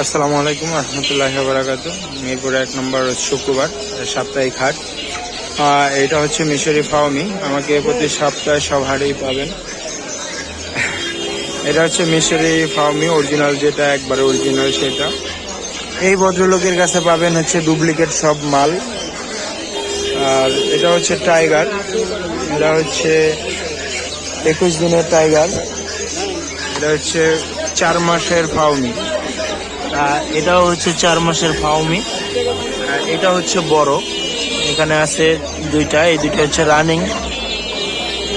আসসালামু আলাইকুম রহমতুল্লাহ বারাকাতু মিরপুর এক নম্বর শুক্রবার সাপ্তাহিক হাট। এটা হচ্ছে মিশরি ফাওমি। আমাকে প্রতি সপ্তাহে সব হাটেই পাবেন। এটা হচ্ছে মিশরি ফাওমি অরিজিনাল যেটা, একবারে অরিজিনাল সেটা। এই ভদ্রলোকের কাছে পাবেন হচ্ছে ডুপ্লিকেট সব মাল। আর এটা হচ্ছে টাইগার এটা হচ্ছে একুশ দিনের টাইগার এটা হচ্ছে চার মাসের ফাউমি এটাও হচ্ছে চার মাসের ফাউমি। এটা হচ্ছে বড়। এখানে আছে দুইটা, এই দুইটা হচ্ছে রানিং।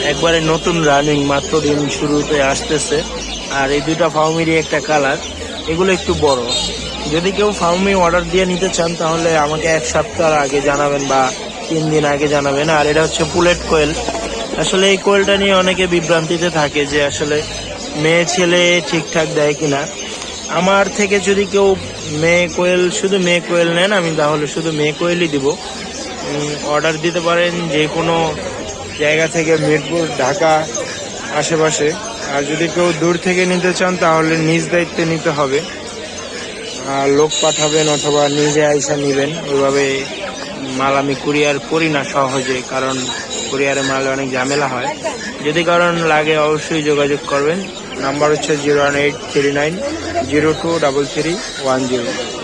একবারে নতুন রানিং, মাত্র দিন শুরুতে আসতেছে। আর এই দুইটা ফাউমিরই একটা কালার। এগুলো একটু বড়। যদি কেউ ফাউমি অর্ডার দিয়ে নিতে চান, তাহলে আমাকে এক সপ্তাহ আগে জানাবেন বা তিন দিন আগে জানাবেন। আর এটা হচ্ছে পুলেট কোয়েল। আসলে এই কোয়েলটা নিয়ে অনেকে বিভ্রান্তিতে থাকে যে আসলে মেয়ে ছেলে ঠিকঠাক দেয় কিনা। আমার থেকে যদি কেউ মেয়ে কোয়েল, শুধু মেয়ে কোয়েল নেন, আমি তাহলে শুধু মেয়ে কোয়েলই দিব। অর্ডার দিতে পারেন যে কোনো জায়গা থেকে মিরপুর, ঢাকা আশেপাশে। আর যদি কেউ দূর থেকে নিতে চান, তাহলে নিজ দায়িত্বে নিতে হবে। আর লোক পাঠাবেন অথবা নিজে আইসা নেবেন। ওইভাবে মাল আমি কুরিয়ার করি না সহজে, কারণ কুরিয়ারে মালে অনেক ঝামেলা হয়। যদি কারণ লাগে, অবশ্যই যোগাযোগ করবেন। নাম্বার হচ্ছে zero one eight three nine zero two double three one zero.